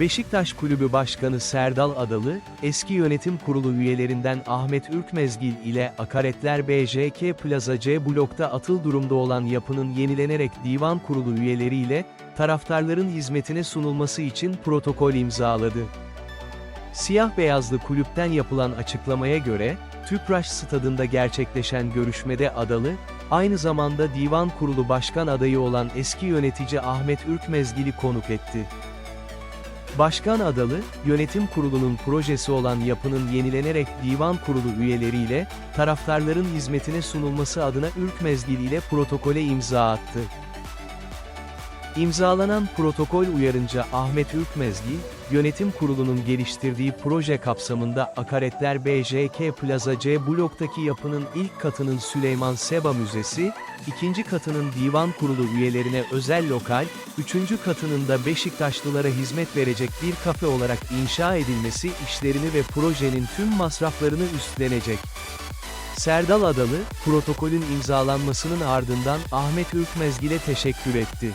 Beşiktaş Kulübü Başkanı Serdal Adalı, eski yönetim kurulu üyelerinden Ahmet Ürkmezgil ile Akaretler BJK Plaza C blokta atıl durumda olan yapının yenilenerek divan kurulu üyeleriyle, taraftarların hizmetine sunulması için protokol imzaladı. Siyah beyazlı kulüpten yapılan açıklamaya göre, Tüpraş stadında gerçekleşen görüşmede Adalı, aynı zamanda divan kurulu başkan adayı olan eski yönetici Ahmet Ürkmezgil'i konuk etti. Başkan Adalı, yönetim kurulunun projesi olan yapının yenilenerek divan kurulu üyeleriyle, taraftarların hizmetine sunulması adına Ürkmezgil ile protokole imza attı. İmzalanan protokol uyarınca Ahmet Ürkmezgil, yönetim kurulunun geliştirdiği proje kapsamında Akaretler BJK Plaza C bloktaki yapının ilk katının Süleyman Seba Müzesi, ikinci katının divan kurulu üyelerine özel lokal, üçüncü katının da Beşiktaşlılara hizmet verecek bir kafe olarak inşa edilmesi işlerini ve projenin tüm masraflarını üstlenecek. Serdal Adalı, protokolün imzalanmasının ardından Ahmet Ürkmezgil'e teşekkür etti.